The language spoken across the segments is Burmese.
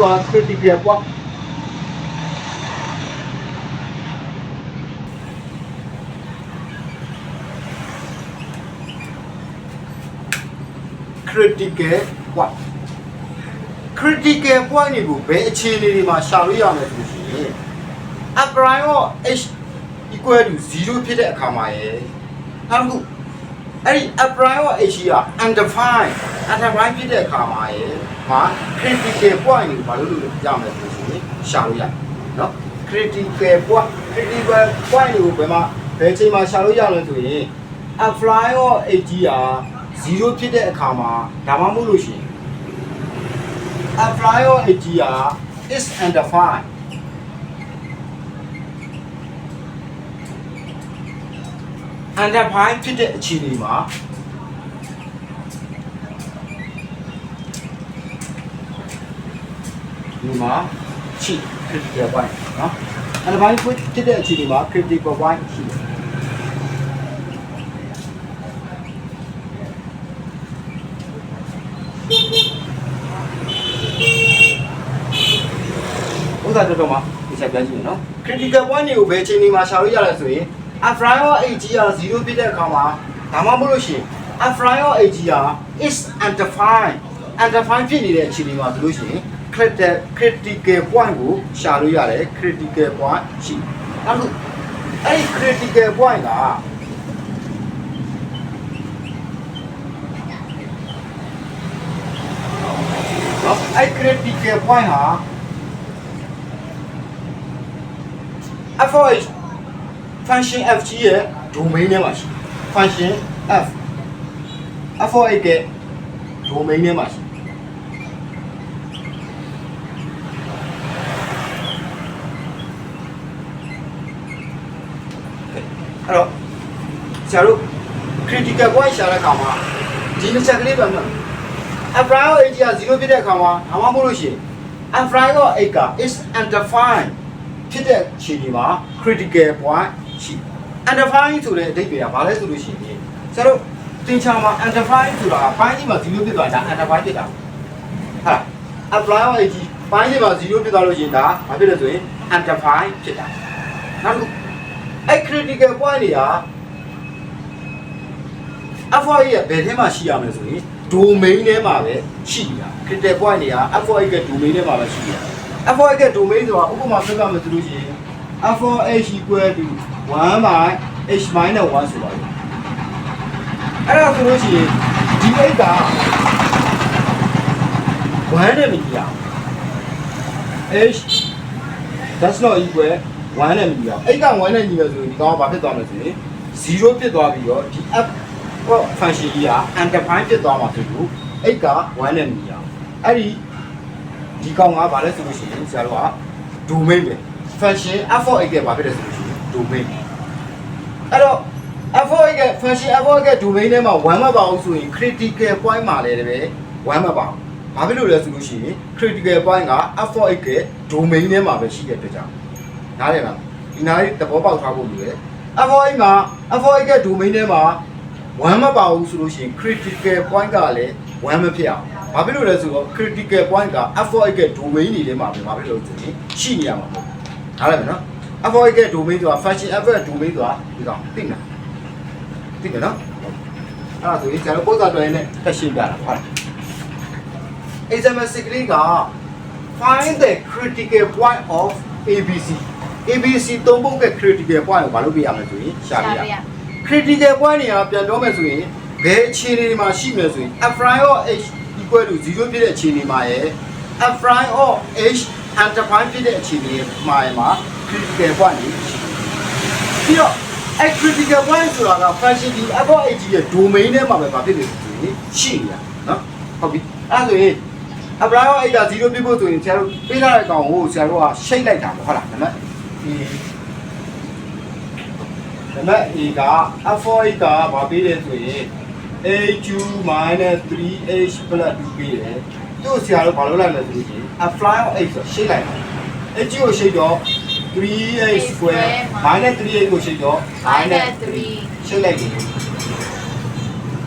နောက်တစ်ခုက critical point critical point critical point တွေကိုဘယ်အခြေအနေတွေမှာရှာလို့ရမလဲဆိုလို့ရှိရင် a prime of h equal to 0ဖြစ်တဲ့အခါမှာရယ်နောက်တစ်ခု အဲ့ဒီ upright of Asia undefined undefined ဖြစ်တဲ့အခါမှာရေမှာ critical point ကိုဘာလို့လို့ပြောင်းလဲဆိုရင်ရှာလို့ရတယ်နော် critical point critical point ကိုဘယ်မှာဘယ်ချိန်မှာရှာလို့ရလဲဆိုရင် upright of Asia 0ဖြစ်တဲ့အခါမှာဒါမှမဟုတ်လို့ရှိရင် upright of Asia is undefined အန်ဒါဖိုင်းဖြစ်တဲ့အခြေအနေမှာဒီမှာ cheat critical point နော်အန်ဒါဖိုင်းဖြစ်တဲ့အခြေအနေမှာ critical point ရှိတယ်ဥစ္စာတော့တော့မှာဒီချက်ပြန်ကြည့်နော် critical point တွေကိုဘယ်အချိန်ဒီမှာရှာလို့ရလဲဆိုရင် afraid or AGR 0ဖြစ်တဲ့အခါမှာဒါမှမဟုတ်လို့ရှိရင် afraid or AGR is undefined undefined ဖြစ်နေတဲ့အခြေအနေမှာဆိုလို့ရှိရင် critical critical point ကိုရှာလို့ရတယ် critical point ရှိတယ်နောက်တစ်ခုအဲ့ဒီ critical point ကနော်အဲ့ critical point ဟာ FOH function f ကြီးရဲ့ domain ထဲမှာရှိတယ် function f FOH က domain ထဲမှာရှိတယ်အဲ့တော့ဆရာတို့ critical point ရှာတဲ့အခါမှာဒီနှစ်ချက်ကလေးပဲမှတ် Abraham H က0ဖြစ်တဲ့အခါမှာဒါမှမဟုတ်လို့ရှိရင် Abraham H က is undefined ဖြစ်တဲ့ခြေဒီမှာ critical point ရှိ undefined ဆိုတဲ့အဓိပ္ပာယ်ကဘာလဲဆိုလို့ရှိရင်ဆရာတို့သင်္ချာမှာ undefined ဆိုတာကပိုင်းကြီးမှာ0ဖြစ်သွားတာဒါ undefined ဖြစ်တာဟုတ်လား apply ဟောကြီးပိုင်းကြီးမှာ0ဖြစ်သွားလို့ရှိရင်ဒါဘာဖြစ်လဲဆိုရင် undefined ဖြစ်တာနောက်တစ်ခုအဲ့ critical point တွေက FOI ရဲ့ဘယ်ထဲမှာရှိရမလဲဆိုရင် domain ထဲမှာပဲရှိနေတာ critical point တွေက FOI ရဲ့ domain ထဲမှာပဲရှိနေတာ FOI ရဲ့ domain ဆိုတာဥပမာပြပြမယ်ဆိုလို့ရှိရင် FOH equal to 1 by h minus 1ဆိုပါလို့အဲ့ဒါဆိုလို့ရှိရင်ဒီ h က1နဲ့မကြည့်အောင် h that's not equal 1နဲ့မကြည့်အောင် h က1နဲ့ညီမယ်ဆိုရင်ဒီကောင်ကဘာဖြစ်သွားမလဲဆိုရင်0ဖြစ်သွားပြီးတော့ဒီ f ဟော function ကြီးက undefined ဖြစ်သွားမှာဖြစ်လို့ h က1နဲ့မကြည့်အောင်အဲ့ဒီဒီကောင်ကဘာလဲဆိုလို့ရှိရင်ဆရာတို့က domain ပဲ function f4 ကဘာဖြစ်လဲဆိုလို့ရှိရင် domain အဲ့တော့ f4 က function f4 က domain ထဲမှာ1မပါဘူးဆိုရင် critical point မှာလည်းတည်းပဲ1မပါဘူးဘာဖြစ်လို့လဲဆိုလို့ရှိရင် critical point က f4 က domain ထဲမှာပဲရှိတဲ့အတွက်ကြောင့်နားလည်လားဒီနားလေးသဘောပေါက်ထားဖို့လိုတယ် f4 မှာ f4 က domain ထဲမှာ1မပါဘူးဆိုလို့ရှိရင် critical point ကလည်း1မဖြစ်အောင်ဘာဖြစ်လို့လဲဆိုတော့ critical point က f4 က domain တွေထဲမှာပဲဘာဖြစ်လို့လဲဆိုရင်ရှိနေရမှာပေါ့နားလည်မယ် နော် f4 က domain ဆိုတာ function f ရဲ့ domain ဆိုတာဒီကောင်သိလားသိတယ်နော်အဲ့ဒါဆိုရင်ကျွန်တော်ပုံစံတွဲနဲ့တက်ရှင်းပြတာဟုတ်လား example 6လေးက find the critical point of abc abc သုံးပုဒ်က critical point ကိုဘာလို့ပြရမလဲဆိုရင်ရှာပြရ critical point တွေကပြန်ပြောမယ်ဆိုရင်ဘယ်အခြေအနေမှာရှိမလဲဆိုရင် f prime of h equal to 0ဖြစ်တဲ့အခြေအနေမှာရယ် f prime of h undefined ဖြစ်တဲ့အခြေအနေမှာရယ်မှာ critical point တွေရှိတယ်ပြီးတော့အဲ့ critical point ဆိုတာက function ဒီ f of h ရဲ့ domain ထဲမှာပဲဘာဖြစ်လဲဆိုရင်ရှိနေတာနော်ဟုတ်ပြီအဲ့ဒါဆိုရင်အပရာရောအဲ့ဒါ0ပြဖို့ဆိုရင်ဆရာတို့ပေးထားတဲ့ကောင်ကိုဆရာတို့ကရှိတ်လိုက်တာပေါ့ဟုတ်လားဒါပေမဲ့ဒီဒါပေမဲ့ဒီက f4 ကဘာပေးလဲဆိုရင် a2 3h 2ပေးတယ်သူ့ဆရာတို့ဘာလုပ်လိုက်လဲဆိုရင် apply of h ဆိုရှိတ်လိုက်တယ် h ကိုရှိတ်တော့ 3x square minus 3x ကိုရှိတော့ minus 3ရှိလိုက်ပြီ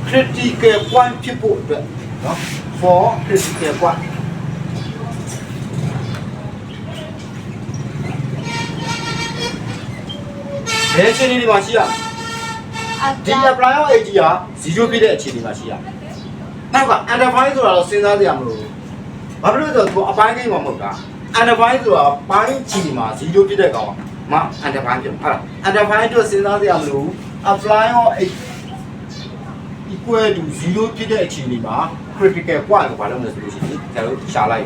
critical point ဖြစ်ဖို့အတွက်เนาะ for critical point ဘယ်အခြေအနေတွေမှာရှိရဒီ apply of age က0ပြည့်တဲ့အခြေအနေမှာရှိရနောက်က enterprise ဆိုတာတော့စဉ်းစားကြရမလို့ဘာဖြစ်လို့လဲဆိုတော့အပိုင်းကိန်းမှာမဟုတ်တာ underfine ဆိုတာပိုင်းချီမှာ0ဖြစ်တဲ့ကောင်မ underfine ဖြစ်မှာအဲ့ဒါ underfine တို့စဉ်းစားကြရမလို့ apply ရော age equal to 0ဖြစ်တဲ့အခြေအနေမှာ critical point ကိုဘာလုပ်မလဲဆိုလို့ရှိရင်ကျွန်တော်တို့ရှာလိုက်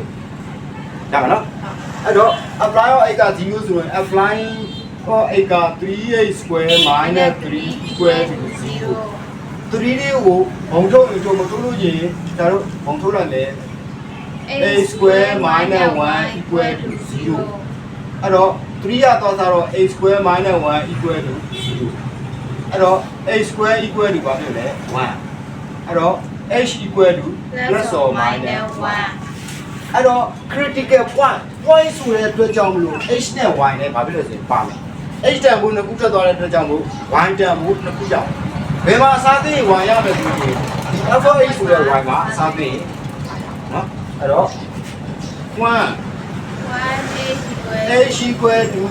ဒါမှနော်အဲ့တော့ apply ရော age က0ဆိုရင် apply ရော age က 3a square minus 3 equal to 0 3လေးကိုဘုံထုတ်ရင်တို့မထုတ်လို့ရင်ကျွန်တော်တို့ဘုံထုတ်လိုက်လေ a square minus 1 equal to 0အဲ့တော့3ရတော့စားတော့ a square minus 1 equal to 0အဲ့တော့ a square equal to ဘာဖြစ်လဲ1အဲ့တော့ h equal to plus or minus 1အဲ့တော့ critical point point ဆိုတဲ့အတွက်ကြောင့်မလို့ h နဲ့ y နဲ့ဘာဖြစ်လဲဆိုရင်ပါမယ် h တန်ဖို့နှစ်ခုထွက်သွားတဲ့အတွက်ကြောင့်မို့ y တန်ဖို့နှစ်ခုကြောင့်ဘယ်မှာအစားသိရင် y ရမယ်ဆိုရင်ဒီ alpha h ဆိုတဲ့ y မှာအစားသိရင် နော်အဲ့တော့1 h equal to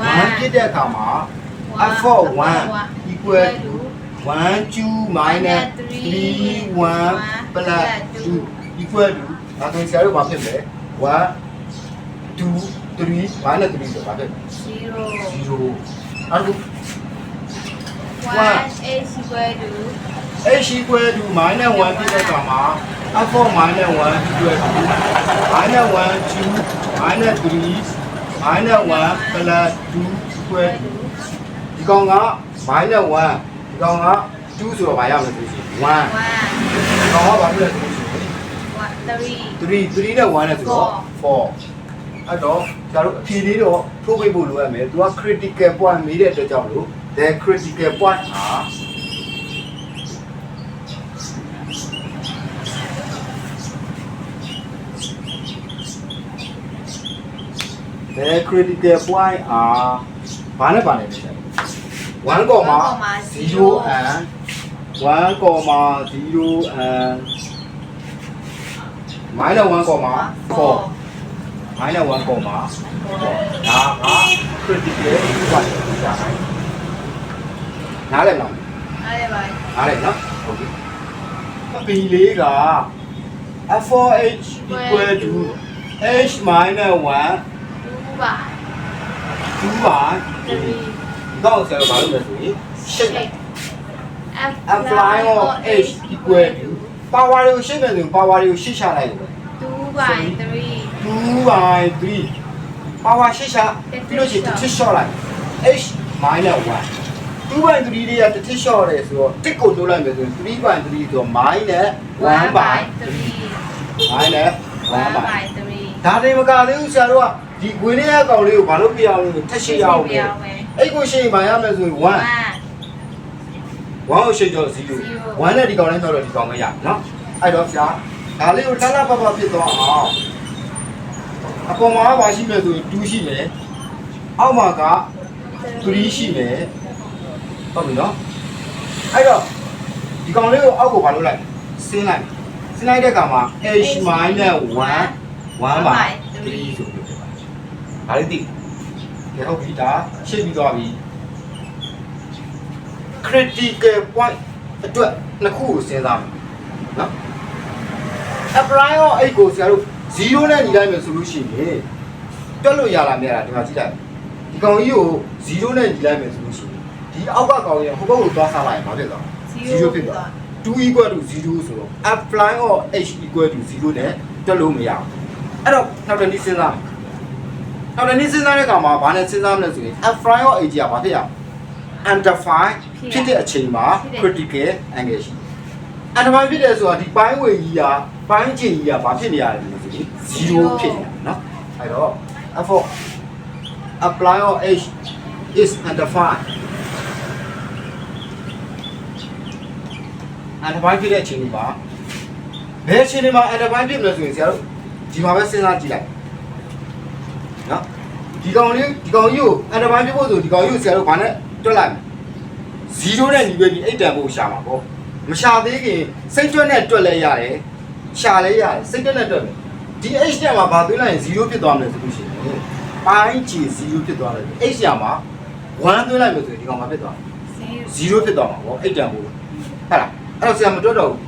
1ဖြစ်တဲ့အခါမှာ alpha 1 equal to 1 2 minus 3 1 plus 2 equal to ဒါဆိုဆရာတို့ဘာဖြစ်လဲ1 2 3 minus 3ဆိုဘာဖြစ်လဲ0အဲ့ဒါ h equal to minus 1ဖြစ်တဲ့အခါမှာ alpha minus 1 equal to minus 1 2 minus 3 minus 1 plus 2 equal to ဒီကောင်က minus 1ဒီကောင်က2ဆိုတော့ဘာရမလဲဆိုရှင်1ဒီကောင်ကဘာဖြစ်လဲဆိုရှင်3 3နဲ့1နဲ့ဆိုတော့4အဲ့တော့ကျတို့အဖြေလေးတော့ထိုးပေးဖို့လိုရမယ်သူက critical point မေးတဲ့အတွက်ကြောင့်လို့ the critical point ဟာ the critical point အာဘာနဲ့ပါလဲလဲ1 0 and 1 and minus 1 4 minus 1 4ဒါက critical point ကြာတယ်နားလည်မလားနားလည်နော်ဟုတ်ပြီပီလေးက f4h equal to h minus 1 2 by တော့ဆရာဘာလုပ်လဲဆိုရင်ရှင်းတယ် apply of h equal to power ကိုရှင်းမယ်ဆိုရင် power ကိုရှင်းချလိုက်တယ်2 by 3 power ရှင်းချပြီးလို့ရှိရင်တစ်ချရှော့လိုက် h minus 1 2 by 3လေးကတစ်ချရှော့တယ်ဆိုတော့တစ်ကိုတိုးလိုက်မယ်ဆိုရင်3 by 3ဆိုတော့ minus 1 by minus 1 by ဒါတွေမကသေးဘူးဆရာတို့က ဒီဝင်ရတဲ့ကောင်လေးကိုဘာလို့ပြရအောင်လဲထက်ရှိရအောင်လဲအဲ့ကိုရှိရင်ဘာရမယ်ဆိုရင်1 1ကိုရှိတော့0 1နဲ့ဒီကောင်လေးတော့ဒီကောင်မရနော်အဲ့တော့ဆရာဒါလေးကိုလှလှပပဖြစ်သွားအောင်အပေါ်မှာဘာရှိမယ်ဆိုရင်2ရှိမယ်အောက်မှာက3ရှိမယ်ဟုတ်ပြီနော်အဲ့တော့ဒီကောင်လေးကိုအောက်ကိုဘာလုပ်လိုက်ဆင်းလိုက်ဆင်းလိုက်တဲ့အခါမှာ h 1 1 by 3ဆိုပြီးဖြစ်ပါတယ်။ ဒါလေးသိ။ဒီဟုတ်ပြီဒါရှင်းပြီးသွားပြီ။ critical point အတွက်နှစ်ခုကိုစဉ်းစားမယ်။နော်။ apply ရောအဲ့ကိုဆရာတို့0နဲ့ညီလိုက်မယ်ဆိုလို့ရှိရင်တွက်လို့ရလားမရလားဒီမှာကြည့်လိုက်။ဒီကောင်ကြီးကို0နဲ့ညီလိုက်မယ်ဆိုလို့ရှိရင်ဒီအောက်ကကောင်ကြီးဟိုဘက်ကိုသွားစားလိုက်ရင်ဘာဖြစ်သွားလဲ0ဖြစ်သွား2 equal to 0ဆိုတော့ apply or h equal to 0နဲ့တွက်လို့မရဘူး။အဲ့တော့နောက်တစ်နည်းစဉ်းစားမယ်။ နောက်တစ်နည်းစဉ်းစားတဲ့အခါမှာဘာနဲ့စဉ်းစားမလဲဆိုရင် apply or h ကဘာဖြစ်ရအောင် undefined ဖြစ်တဲ့အချိန်မှာ critical angle ရှိတယ်။ undefined ဖြစ်တယ်ဆိုတာဒီပိုင်းဝေကြီးကပိုင်းချိန်ကြီးကဘာဖြစ်နေရလဲဆိုရင်0ဖြစ်နေတာနော်။အဲ့တော့ therefore apply or h is undefined undefined ဖြစ်တဲ့အချိန်ဒီမှာဘယ်အချိန်ဒီမှာ undefined ဖြစ်မလဲဆိုရင်ဆရာတို့ဒီမှာပဲစဉ်းစားကြည့်လိုက် နော်ဒီကောင်လေးဒီကောင်ကြီးကို undefined ဖြစ်ဖို့ဆိုဒီကောင်ကြီးကိုဆရာတို့ဘာနဲ့တွက်လိုက်0နဲ့ညီပဲဒီအိတ်တန်ဖို့ရှာမှာပေါ့မရှာသေးခင်စိတ်တွက်နဲ့တွက်လဲရတယ်ရှာလဲရတယ်စိတ်တွက်နဲ့တွက်မယ်ဒီ h တက်မှာဘာသွင်းလိုက်ရင်0ဖြစ်သွားမလဲဆိုလို့ရှိရင်ပိုင်းချီ0ဖြစ်သွားတယ် h ရမှာ1သွင်းလိုက်လို့ဆိုရင်ဒီကောင်မှာဖြစ်သွား0ဖြစ်သွားမှာပေါ့အဲ့တန်ဘူးဟုတ်လားအဲ့တော့ဆရာမတွက်တော့ဘူး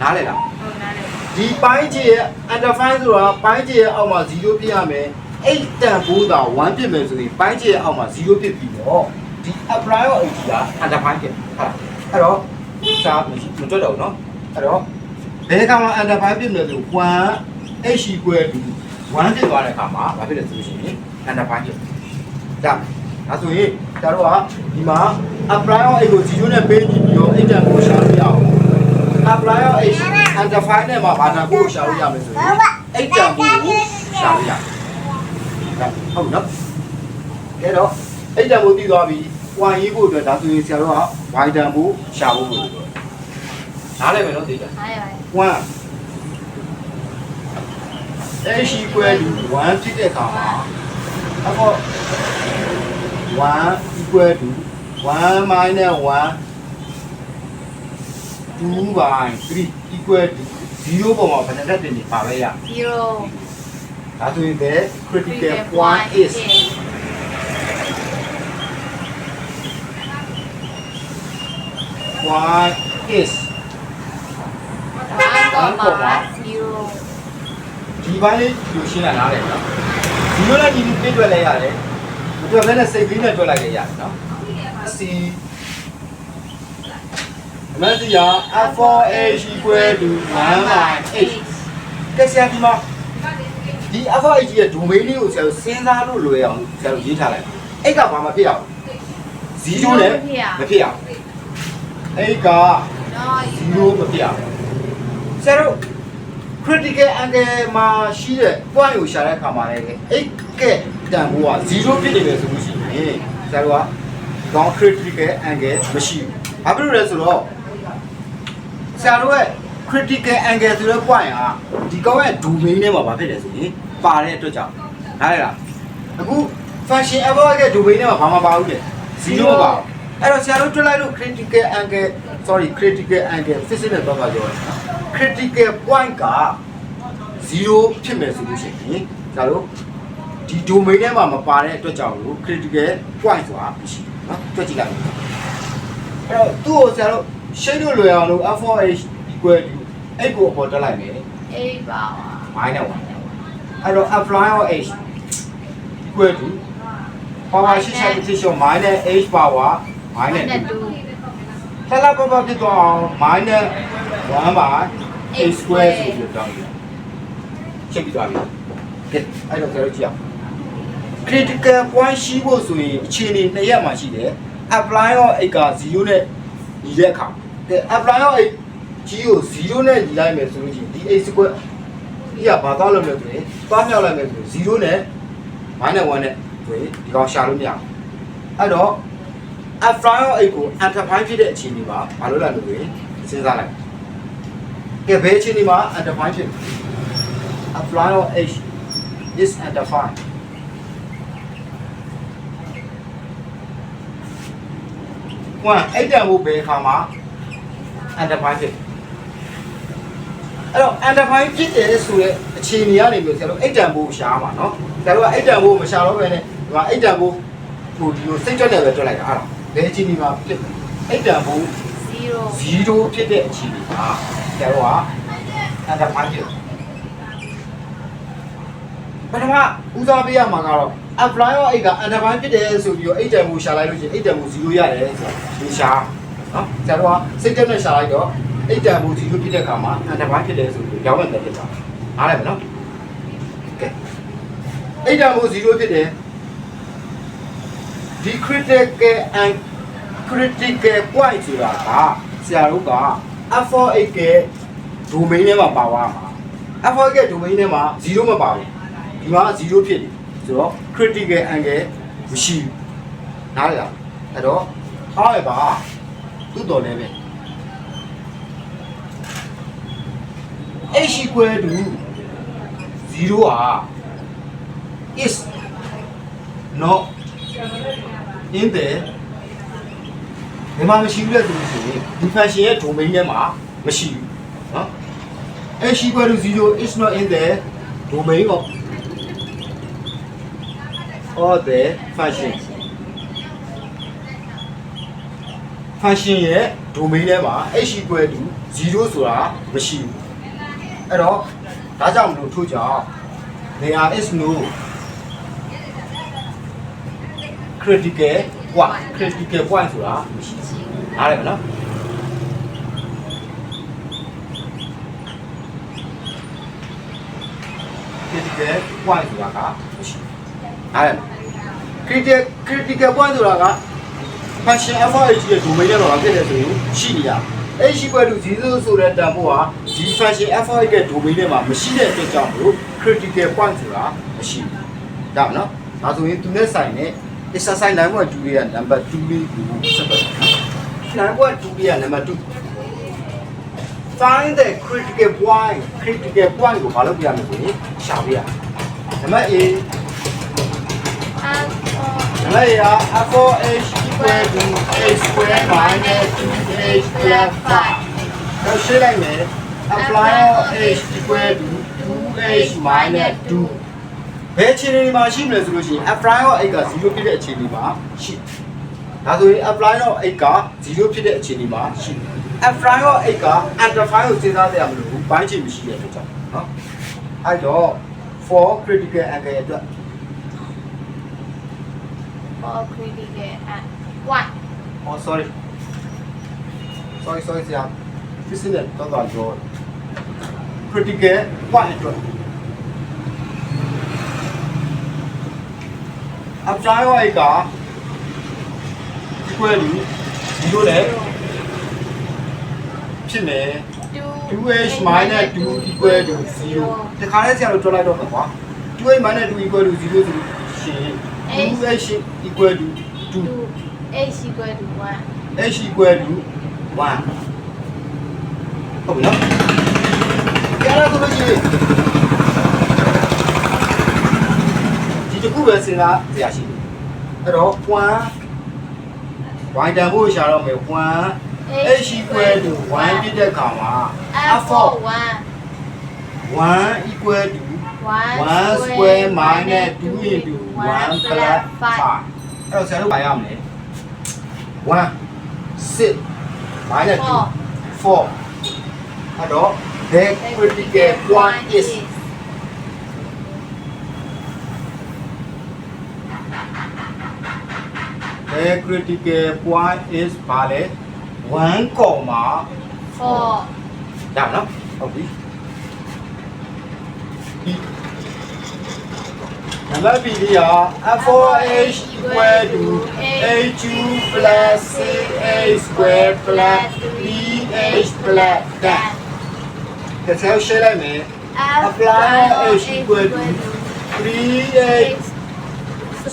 နားလေလားဟုတ်နားလေ ဒီပိုင်းချေရဲ့ underfine ဆိုတာပိုင်းချေရဲ့အောက်မှာ0ဖြစ်ရမယ်အဲ့တန်ဘူးသာ1ဖြစ်မယ်ဆိုရင်ပိုင်းချေရဲ့အောက်မှာ0ဖြစ်ပြီးတော့ဒီ apply ရော h က underfine ဖြစ်ဟုတ်လားအဲ့တော့စာမရှိမတွက်တော့ဘူးเนาะအဲ့တော့ဘယ်ကောင်မှာ underfine ဖြစ်မလဲဆို1 h equal to 1ဖြစ်သွားတဲ့အခါမှာဘာဖြစ်လဲဆိုလို့ရှိရင် underfine ဖြစ်ဒါဒါဆိုရင်ကျတော့ကဒီမှာ apply ရော h ကို0နဲ့ပေးကြည့်ပြီးတော့အဲ့တန်ကိုရှာလို့ရအောင် apply ရော h underfine နဲ့မှာဘာသာကိုရှာလို့ရမယ်ဆိုရင်အဲ့တန်ကိုရှာလို့ရတယ်ဒါဟုတ်နော်ကဲတော့အဲ့တန်ကိုတည်သွားပြီ y ရေးဖို့အတွက်ဒါဆိုရင်ဆရာတို့က y တန်ကိုရှာဖို့လို့ပြောနားလည်မယ်နော်သိကြနားရပါတယ်1 h equal to 1ဖြစ်တဲ့အခါမှာအခု1 equal to 1 minus 1 2 by 3 equal to 0ပေါ်မှာဘယ်နဲ့တက်တင်နေပါပဲရ0 ဒါဆိုရင် the critical point is point is 1ပေါ်မှာ0ဒီပိုင်းလေးယူရှင်းလာနားတယ်နော်ဒီလိုလည်းဒီလိုပြည့်တွက်လိုက်ရတယ်မတွက်ဘဲနဲ့စိတ်ကလေးနဲ့တွက်လိုက်ကြရတယ်နော်စီ အမစီယာ f4h equal to 1 by h ကဲဆရာဒီမှာဒီ f4h ရဲ့ domain လေးကိုဆရာတို့စဉ်းစားလို့လွယ်အောင်ဆရာတို့ရေးထားလိုက်အဲ့ကဘာမှဖြစ်အောင်0နဲ့မဖြစ်အောင်အဲ့ကနော်0မဖြစ်အောင်ဆရာတို့ critical angle မှာရှိတဲ့ point ကိုရှာတဲ့အခါမှာလည်းအဲ့ကဲတန်ဖိုးက0ဖြစ်နေတယ်ဆိုလို့ရှိရင်ဆရာတို့ကကောင်း critical angle မရှိဘူး။ဘာဖြစ်လို့လဲဆိုတော့ ဆရာတို့ရဲ့ critical angle ဆိုတဲ့ point ကဒီကောင်ရဲ့ domain ထဲမှာဘာဖြစ်လဲဆိုရင်ပါတဲ့အတွက်ကြောင့်နားရလားအခု function f ရဲ့ domain ထဲမှာဘာမှမပါဘူးတဲ့0မပါဘူးအဲ့တော့ဆရာတို့တွေ့လိုက်လို့ critical angle sorry critical angle physics နဲ့တော့ပါပြောတယ်နော် critical point က0ဖြစ်မယ်ဆိုလို့ရှိရင်ဆရာတို့ဒီ domain ထဲမှာမပါတဲ့အတွက်ကြောင့်လို့ critical point ဆိုတာမရှိဘူးเนาะတွေ့ကြည့်လိုက်အဲ့တော့သူ့ကိုဆရာတို့ ရှင်းလို့လွယ်အောင်လို့ f4h equal to အဲ့ကိုအပေါ်တက်လိုက်မယ်8ပါပါ minus 1အဲ့တော့ apply or h equal to power ရှိဆိုင်ဖြစ်ရှုံ minus h power minus 2 2ထပ်လာပပဖြစ်သွားအောင် minus 1 by a square ဆိုပြီးတော့တောင်းရချက်ပြီးသွားပြီကဲအဲ့တော့ကျွန်တော်ကြည့်အောင် critical point ရှိဖို့ဆိုရင်အခြေအနေနှစ်ရက်မှရှိတယ် apply or h က0နဲ့ညီတဲ့အခါကဲ apply or h ကြီးကို0နဲ့ညီလိုက်မယ်ဆိုလို့ရှိရင်ဒီ a square ဒီကဘာသွားလို့လဲဆိုရင်သွားမြောက်လိုက်မယ်ဆိုရင်0နဲ့ minus 1နဲ့ဆိုရင်ဒီကောင်ရှာလို့မရဘူးအဲ့တော့ apply or h ကို enterprise ဖြစ်တဲ့အခြေအနေမှာဘာလို့လဲလို့ရင်စဉ်းစားလိုက်ကဲဘယ်အခြေအနေမှာ enterprise ဖြစ် apply or h is enterprise ကွာအဲ့တန်ဖို့ဘယ်ခါမှာ enterprise ဖြစ်အဲ့တော့ enterprise ဖြစ်တယ်ဆိုတဲ့အခြေအနေကနေမျိုးဆရာတို့အိတ်တန်ဖို့ရှားမှာနော်ဆရာတို့ကအိတ်တန်ဖို့မရှားတော့ဘဲနဲ့ဒီမှာအိတ်တန်ဖို့ဟိုဒီလိုစိတ်ကြွက်တယ်ပဲတွက်လိုက်တာအဲ့ဒါဘယ်အခြေအနေမှာဖြစ်အိတ်တန်ဖို့0 0ဖြစ်တဲ့အခြေအနေမှာဆရာတို့က enterprise ဖြစ်ပထမဦးစားပေးရမှာကတော့ apply ရော8က enterprise ဖြစ်တယ်ဆိုပြီးတော့8တန်ဖို့ရှာလိုက်လို့ရှိရင်8တန်ဖို့0ရတယ်ဆိုတော့ဒီရှား နော်ဆရာတို့ကစိတ်တက်နဲ့ရှာလိုက်တော့အဲ့တန်ဖို့0ဖြစ်တဲ့အခါမှာ enterprise ဖြစ်တယ်ဆိုပြီးရောင်းမဲ့တက်ဖြစ်တာနားလည်မနော်ကဲအဲ့တန်ဖို့0ဖြစ်တယ်ဒီ critical and critical point ဆိုတာကဆရာတို့က F4A က domain ထဲမှာပါသွားမှာ F4A က domain ထဲမှာ0မပါဘူးဒီမှာ0ဖြစ်တယ်ဆိုတော့ critical angle မရှိဘူးနားလည်လားအဲ့တော့ however သူ့တော်လည်းပဲ h equal to 0ဟာ is not in the မြန်မာမရှိဘူးလေဆိုလို့ရှိရင်ဒီ function ရဲ့ domain ထဲမှာမရှိဘူးเนาะ h equal to 0 is not in the domain of or the function function ရဲ့ domain ထဲမှာ h equal to 0ဆိုတာမရှိဘူးအဲ့တော့ဒါကြောင့်မလို့ထို့ကြောင့် there is no critical point critical point ဆိုတာမရှိဘူးနားလည်မလား critical point ဆိုတာကမရှိဘူးနားလည်မလား critical critical point ဆိုတာက function alpha h ရဲ့ domain နဲ့တော့ဘာဖြစ်လဲဆိုရင်ရှိနေရ h equal to 0ဆိုတဲ့တန်ဖိုးဟာဒီ function alpha h ရဲ့ domain ထဲမှာမရှိတဲ့အတွက်ကြောင့်မို့ critical point ဆိုတာမရှိဘူး။ဒါနော်။ဒါဆိုရင်သူနဲ့ဆိုင်တဲ့ exercise 9.2ရဲ့ number 2လေးကိုဆက်ပတ်။9.2ရဲ့ number 2 find the critical point critical point ကိုဘာလို့ပြရမလဲဆိုရင်ရှာပြရ။နံပါတ် A နံပါတ် A က f4h square to a square minus 2a square 5တော့ရှင်းလိုက်မယ် apply of a square to 2h minus 2ဘယ်အခြေအနေမှာရှိမလဲဆိုလို့ရှိရင် apply of a က0ဖြစ်တဲ့အခြေအနေမှာရှိဒါဆိုရင် apply of a က0ဖြစ်တဲ့အခြေအနေမှာရှိ apply of a က amplify ကိုစဉ်းစားရမလို့ဘိုင်းချင်မရှိရတဲ့ကြောင့်နော်အဲ့တော့ for critical angle အတွက် for critical angle one Oh, sorry. Sorry, sorry, sir. This is it. That's all your critical point အတွက် apply ဝိုက်က equal to 0နဲ့ဖြစ်မယ် 2h minus 2 equal to 0တခါလဲဆရာတို့တွက်လိုက်တော့မှာကွာ 2h minus 2 equal to 0ဆိုရှင် 2h equal to 2 two h equal to one h equal to 1ဟုတ်ပြီနော်ကြရတော့လို့ရှိရင်ဒီတစ်ခုပဲစဉ်းစားကြရရှိတယ်အဲ့တော့1 y တန်ဖို့ရှာတော့မယ်1 h equal to 1ပြည့်တဲ့ခါမှာ f for one 1 equal to one 1 square minus 2 into 1 plus 5အဲ့တော့ဆရာတို့ပါရမယ် 1 6 minus 2 4အဲ့တော့ the critical point is the critical point is ဘာလဲ1 comma four ဒါနော်ဟုတ်ပြီ ဒီနံပါတ် B လေးက f4h equal to h2 plus 6h square plus 3h plus 10တစ်ချက်ရှင်းလိုက်မယ် apply h equal to 3h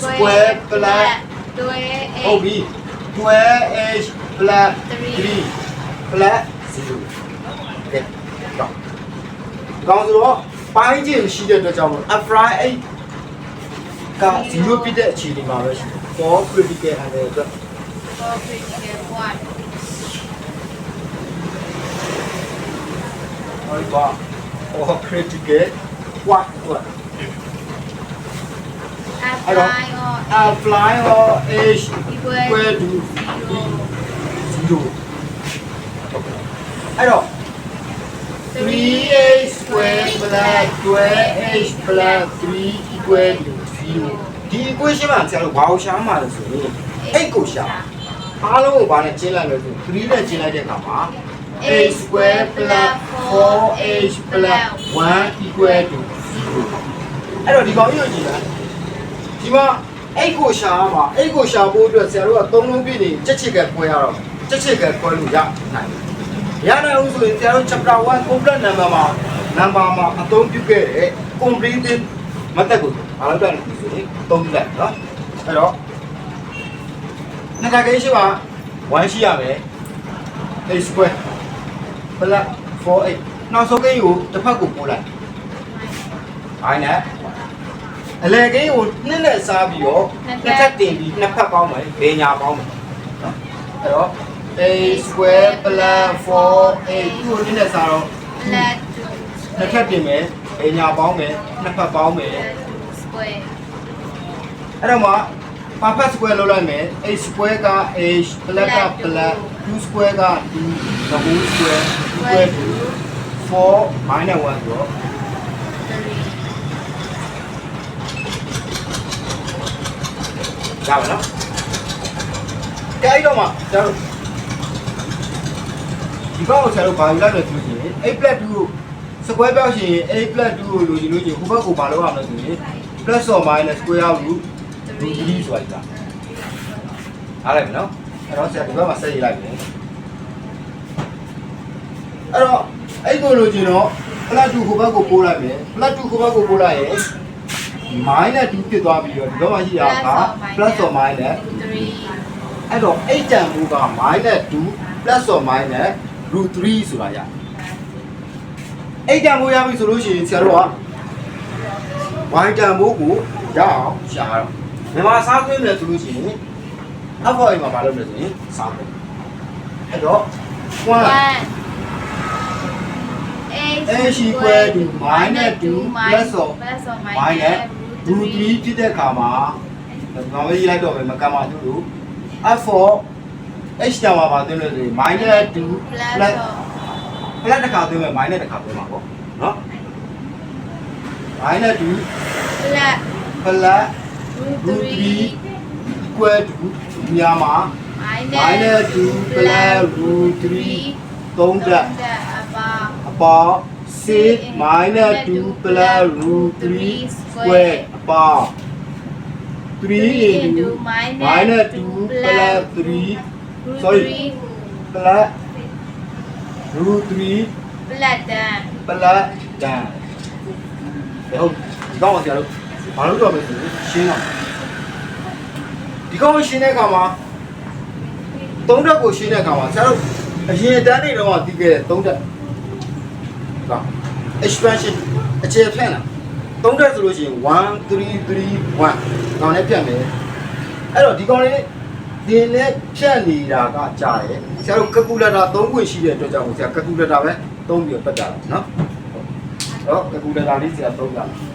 square plus တွဲ ဟုတ်ပြီ 12h plus 3 plus 0ကဲတော့ကောင်းဆိုတော့ပိုင်းခြင်းရှိတဲ့အတွက်ကြောင့်မို့ apply 8 က0ဖြစ်တဲ့အခြေအနေမှာပဲရှိတယ် for critical angle အတွက် for critical one ဟောဒီပါ for critical what what apply or apply or h equal equal to zero 0အဲ့တော့ 3h square plus 12h plus 3 equal to 0ဒီ equation မှာဆရာတို့ဘာကိုရှာမှာလဲဆိုရင်8ကိုရှာအားလုံးကိုဘာနဲ့ကျင်းလိုက်လဲဆို3နဲ့ကျင်းလိုက်တဲ့အခါမှာ a square plus 4h plus 1 equal to 0အဲ့တော့ဒီကောင်ကြီးကိုကြည့်လိုက်ဒီမှာ8ကိုရှာရမှာ8ကိုရှာဖို့အတွက်ဆရာတို့က3လုံးပြည့်နေချက်ချစ်ကခွဲရတော့ချက်ချစ်ကခွဲလို့ရနိုင်တယ်ရနိုင်အောင်ဆိုရင်ဆရာတို့ chapter 1 complete number မှာ number မှာအသုံးပြုခဲ့တဲ့ completed method ကို အားလုံးတက်နေပြီဆိုရင်အသုံးပြုလိုက်နော်အဲ့တော့နှစ်ခါကိန်းရှိပါ1ရှိရမယ် a square plus 4a နောက်ဆုံးကိန်းကိုတစ်ဖက်ကိုပို့လိုက်ဟိုင်းနဲ့အလဲကိန်းကိုနှစ်နဲ့စားပြီးတော့နှစ်ထပ်တင်ပြီးနှစ်ဖက်ပေါင်းမယ်ဘေညာပေါင်းမယ်နော်အဲ့တော့ a square plus 4a ကိုနှစ်နဲ့စားတော့ let နှစ်ထပ်တင်မယ်ဘေညာပေါင်းမယ်နှစ်ဖက်ပေါင်းမယ် square အဲ့တော့မှ perfect square လုပ်လိုက်မယ် a square က h plus က plus 2 square က2 the whole square equal to 4 minus 1ဆိုတော့3ရပါနော်ကြိုက်တော့မှကျတော့ဒီကောက်ကိုဆရာတို့ဘာယူလိုက်လဲဆိုရင် a plus 2ကို square ပြောက်ရှင် a plus 2ကိုလိုချင်လို့ချင်းဟိုဘက်ကိုဘာလုပ်ရမလဲဆိုရင် plus or minus square root root 3ဆိုတာအားလိုက်မယ်နော်အဲ့တော့ဆရာဒီဘက်မှာဆက်ရေးလိုက်မယ်အဲ့တော့အဲ့ကိုလိုချင်တော့ plus 2ဟိုဘက်ကိုပို့လိုက်မယ် plus 2ဟိုဘက်ကိုပို့လိုက်ရင် minus 2ဖြစ်သွားပြီးတော့ဒီဘက်မှာရှိတာက plus or minus 3အဲ့တော့8တန်မူက -2 plus or minus root 3ဆိုတာရ8တန်မူရပြီဆိုလို့ရှိရင်ဆရာတို့က y တန်မူကိုရအောင်ရှာတော့မြန်မာစားသွင်းမယ်ဆိုလို့ရှိရင်အဖော်အိမ်မှာမလုပ်လို့ဆိုရင်စားဖို့အဲ့တော့1 1 a is equal to minus 2 plus or plus or minus minus root 3ဖြစ်တဲ့အခါမှာဒီမှာရေးလိုက်တော့မယ်မကမ်းပါဘူးလို့ f4 h တန်မှာပါသွင်းလို့ဆိုရင် minus 2 plus plus or plus တစ်ခါသွင်းမယ် minus တစ်ခါသွင်းမှာပေါ့နော် minus 2 plus plus root root 3 3 equal to ဒီညမှာ minus 2 plus root 3 3တက် အပါ အပေါင်း6 minus 2 plus root 3 square အပေါင်း3 into minus 2 plus 3 sorry plus root 3 plus dan plus တန်ဘယ် ဟုတ်ဒီကောင်ကဆရာတို့ဘာလို့တော့မလဲဆိုရင်ရှင်းတော့ဒီကောင်ကိုရှင်းတဲ့အခါမှာသုံးဓာတ်ကိုရှင်းတဲ့အခါမှာဆရာတို့အရင်တန်းနေတော့တီးခဲ့တဲ့သုံးဓာတ်က expansion အခြေဖြန့်တာသုံးဓာတ်ဆိုလို့ရှိရင်1 3 3 1ကောင်နဲ့ဖြတ်မယ်အဲ့တော့ဒီကောင်လေးဒီနဲ့ဖြတ်နေတာကကြားတယ်ဆရာတို့ကကူလာတာ၃ခွင့်ရှိတဲ့အတွက်ကြောင့်ဆရာကကူလာတာပဲသုံးပြီးတော့တက်ကြတာနော် တော့ကကူလာတာလေးဆရာသုံးကြ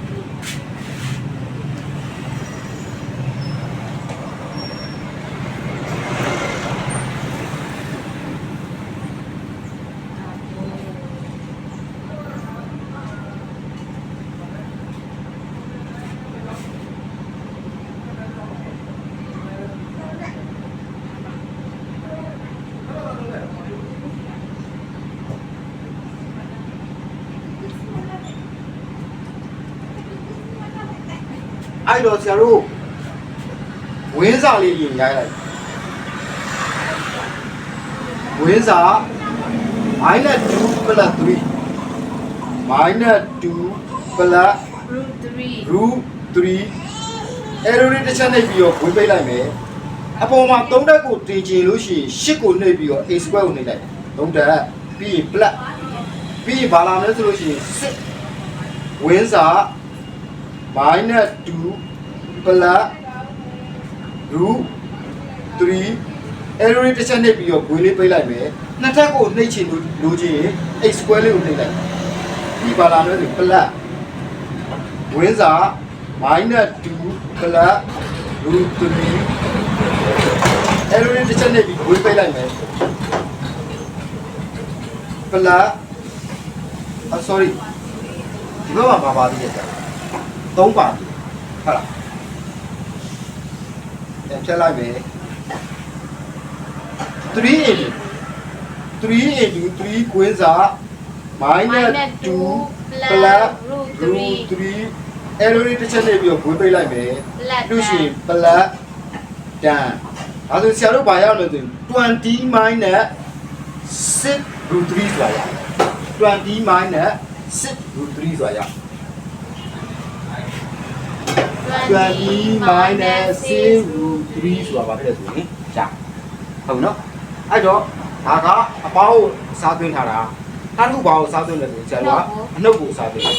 မယ်အဲ့တော့ဆရာတို့ဝင်းစာလေးရင်ရိုက်လိုက်ဝင်းစာ minus 2 plus 3 minus 2 plus root 3 root 3 arrow လေးတစ်ချက်နှိပ်ပြီးတော့ဝေးပိတ်လိုက်မယ်အပေါ်မှာ3ဓာတ်ကိုတင်ချင်လို့ရှိရင်8ကိုနှိပ်ပြီးတော့ a square ကိုနှိပ်လိုက်3ဓာတ်ပြီးရင် plus ပြီးရင်ဘာလာမလဲဆိုလို့ရှိရင်6ဝင်းစာ minus 2 plus root 3 arrow လေးတစ်ချက်နှိပ်ပြီးတော့ဂွေးလေးပိတ်လိုက်မယ်နှစ်ထပ်ကိုနှိပ်ချင်လို့လိုချင်ရင် x square လေးကိုနှိပ်လိုက်ပြီးပါလာမယ်ဆို plus ဝင်းစာ minus 2 plus root 3 arrow လေးတစ်ချက်နှိပ်ပြီးဂွေးပိတ်လိုက်မယ် plus အ sorry ဒီဘက်မှာပါပါသေးရဲ့ကြာ သုံးပါသေးဟုတ်လားပြန်ဖြတ်လိုက်မယ်3 into 3 into 3ကွင်းစာ minus 2 plus root 3 arrow လေးတစ်ချက်နေပြီးတော့ဘွေးပိတ်လိုက်မယ် plus လို့ရှိရင် plus တန်အဲဒါဆိုဆရာတို့ဘာရအောင်လဲဆိုရင်20 minus 6 root 3ဆိုတာရ20 minus 6 root 3ဆိုတာရ 20 minus 6 root 3ဆိုတာဘာဖြစ်လဲဆိုရင်ရဟုတ်နော်အဲ့တော့ဒါကအပေါင်းကိုစားသွင်းထားတာအဲ့ဒါကဘာကိုစားသွင်းလဲဆိုရင်ဆရာတို့ကအနှုတ်ကိုစားသွင်းတာ1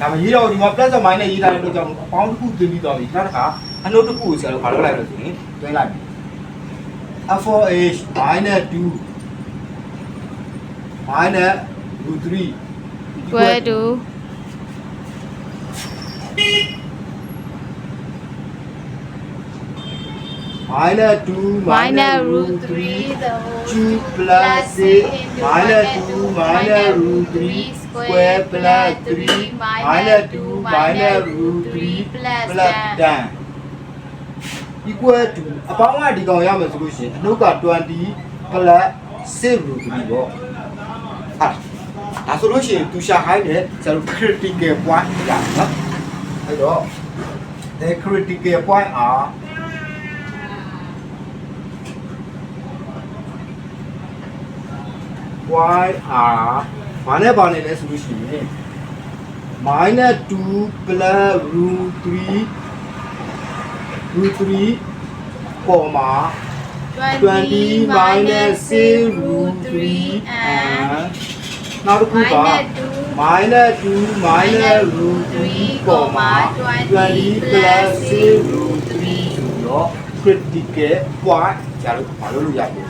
ဒါမှရေးတော့ဒီမှာ plus or minus ရေးထားတဲ့အတွက်ကြောင့်အပေါင်းတစ်ခုသွင်းပြီးတော့ပြီနောက်တစ်ခါအနှုတ်တစ်ခုကိုဆရာတို့ဘာလုပ်လိုက်လဲဆိုရင်သွင်းလိုက်ပြီ f4h minus 2 minus root 3 square to minus 2 minus root 3 the whole 2 plus 6 minus 2 minus root 3 square plus 3 minus 2 minus root 3 plus 10 equal to အပေါင်းကဒီကောင်ရမယ်ဆိုလို့ရှိရင်အနှုတ်က20 plus 6 root 3ပေါ့ဟာ ဒါဆိုလို့ရှိရင်သူရှာဟိုင်းနဲ့ကျွန်တော် critical point ရနော်အဲ့တော့ the critical point are y r ဘာနဲ့ဘာနဲ့လဲဆိုလို့ရှိရင် minus 2 plus root 3 root 3 comma 20 minus 6 root 3 and နောက်တစ်ခုက minus 2 minus root 3 comma 20 plus 6 root 3ဆိုတော့ critical point ကျတော့မလုပ်လို့ရတယ်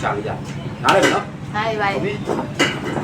ရှာလို့ရတယ်နားလည်ပြီနော် Bye ဟုတ် bye. ပြီ